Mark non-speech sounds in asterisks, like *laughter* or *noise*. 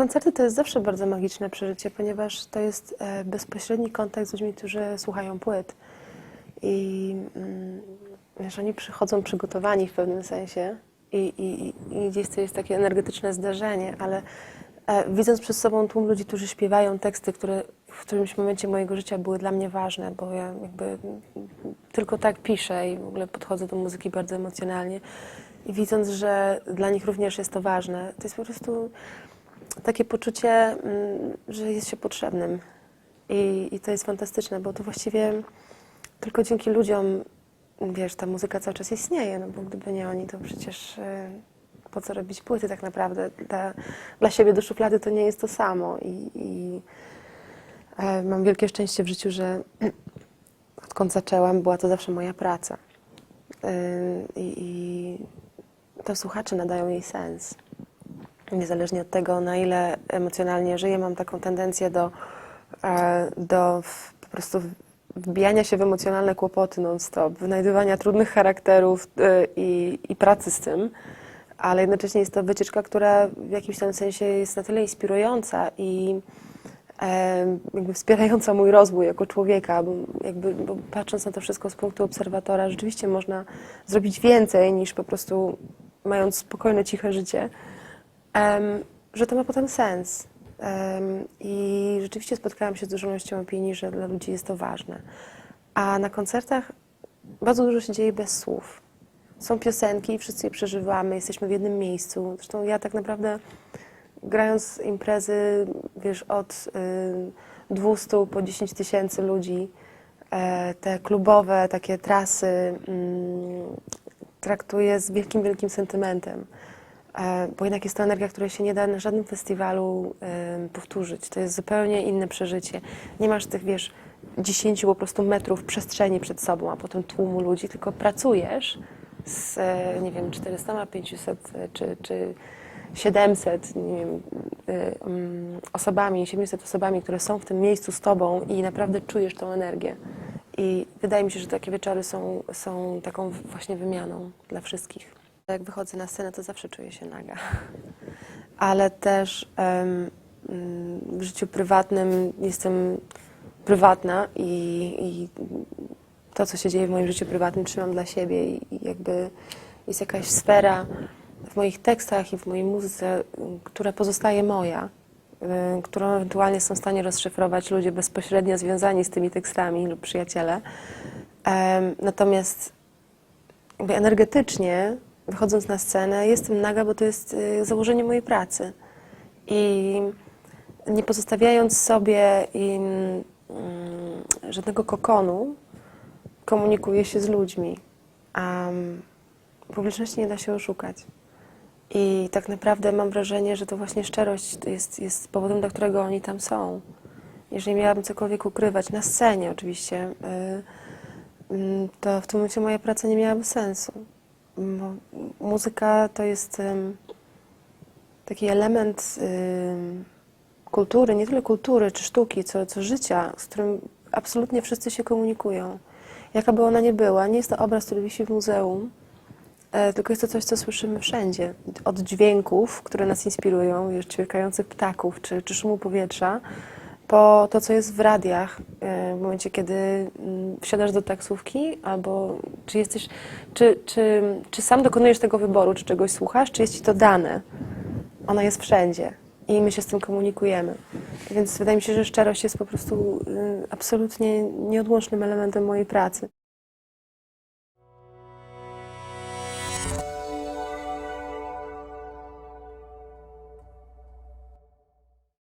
Koncerty to jest zawsze bardzo magiczne przeżycie, ponieważ to jest e, bezpośredni kontakt z ludźmi, którzy słuchają płyt. I mm, wiesz, oni przychodzą przygotowani w pewnym sensie i, i, i gdzieś to jest takie energetyczne zdarzenie, ale e, widząc przed sobą tłum ludzi, którzy śpiewają teksty, które w którymś momencie mojego życia były dla mnie ważne, bo ja jakby tylko tak piszę i w ogóle podchodzę do muzyki bardzo emocjonalnie. I widząc, że dla nich również jest to ważne, to jest po prostu takie poczucie, mm, że jest się potrzebnym. I, I to jest fantastyczne, bo to właściwie tylko dzięki ludziom, wiesz, ta muzyka cały czas istnieje, no bo gdyby nie oni, to przecież e, po co robić płyty tak naprawdę? Dla, dla siebie do szuflady to nie jest to samo. I, i e, mam wielkie szczęście w życiu, że *clears throat* odkąd zaczęłam, była to zawsze moja praca. I, i to słuchacze nadają jej sens. Niezależnie od tego, na ile emocjonalnie żyję, mam taką tendencję do, e, do po prostu wbijania się w emocjonalne kłopoty non-stop, wynajdywania trudnych charakterów e, i, i pracy z tym, ale jednocześnie jest to wycieczka, która w jakimś tam sensie jest na tyle inspirująca i e, jakby wspierająca mój rozwój jako człowieka, bo, jakby, bo patrząc na to wszystko z punktu obserwatora, rzeczywiście można zrobić więcej niż po prostu mając spokojne, ciche życie, że to ma potem sens. I rzeczywiście spotkałam się z dużą ilością opinii, że dla ludzi jest to ważne. A na koncertach bardzo dużo się dzieje bez słów. Są piosenki, wszyscy je przeżywamy, jesteśmy w jednym miejscu. Zresztą ja tak naprawdę grając imprezy, wiesz, od y, 200 po 10 tysięcy ludzi, e, te klubowe takie trasy mm, traktuję z wielkim, wielkim sentymentem. E, Bo jednak jest to energia, której się nie da na żadnym festiwalu powtórzyć. To jest zupełnie inne przeżycie. Nie masz tych, wiesz, 10 po prostu metrów przestrzeni przed sobą, a potem tłumu ludzi, tylko pracujesz z, e, nie wiem, 400, 500 e, czy, czy 700 nie wiem, mm, osobami, 700 osobami, które są w tym miejscu z tobą i naprawdę czujesz tą energię. I wydaje mi się, że takie wieczory są, są taką właśnie wymianą dla wszystkich. Jak wychodzę na scenę, to zawsze czuję się naga. Ale też mm, w życiu prywatnym jestem prywatna i, i to, co się dzieje w moim życiu prywatnym, trzymam dla siebie i, i jakby jest jakaś sfera w moich tekstach i w mojej muzyce, która pozostaje moja, y, którą ewentualnie są w stanie rozszyfrować ludzie bezpośrednio związani z tymi tekstami lub przyjaciele. Natomiast jakby energetycznie, wychodząc na scenę, jestem naga, bo to jest y, założenie mojej pracy. I nie pozostawiając sobie mm, żadnego kokonu, komunikuję się z ludźmi. A mm, publiczności nie da się oszukać. I tak naprawdę mam wrażenie, że to właśnie szczerość jest, jest powodem, dla którego oni tam są. Jeżeli miałabym cokolwiek ukrywać, na scenie oczywiście, y, mm, to w tym momencie moja praca nie miałaby sensu. Muzyka to jest taki element kultury, nie tyle kultury czy sztuki, co, co życia, z którym absolutnie wszyscy się komunikują. Jaka by ona nie była, nie jest to obraz, który wisi w muzeum, e, tylko jest to coś, co słyszymy wszędzie. Od dźwięków, które nas inspirują, wiesz, ćwierkających ptaków czy, czy szumu powietrza, po to, co jest w radiach, e, w momencie, kiedy mm, wsiadasz do taksówki, albo czy jesteś, czy, czy, czy sam dokonujesz tego wyboru, czy czegoś słuchasz, czy jest ci to dane. Ona jest wszędzie i my się z tym komunikujemy. Więc wydaje mi się, że szczerość jest po prostu y, absolutnie nieodłącznym elementem mojej pracy.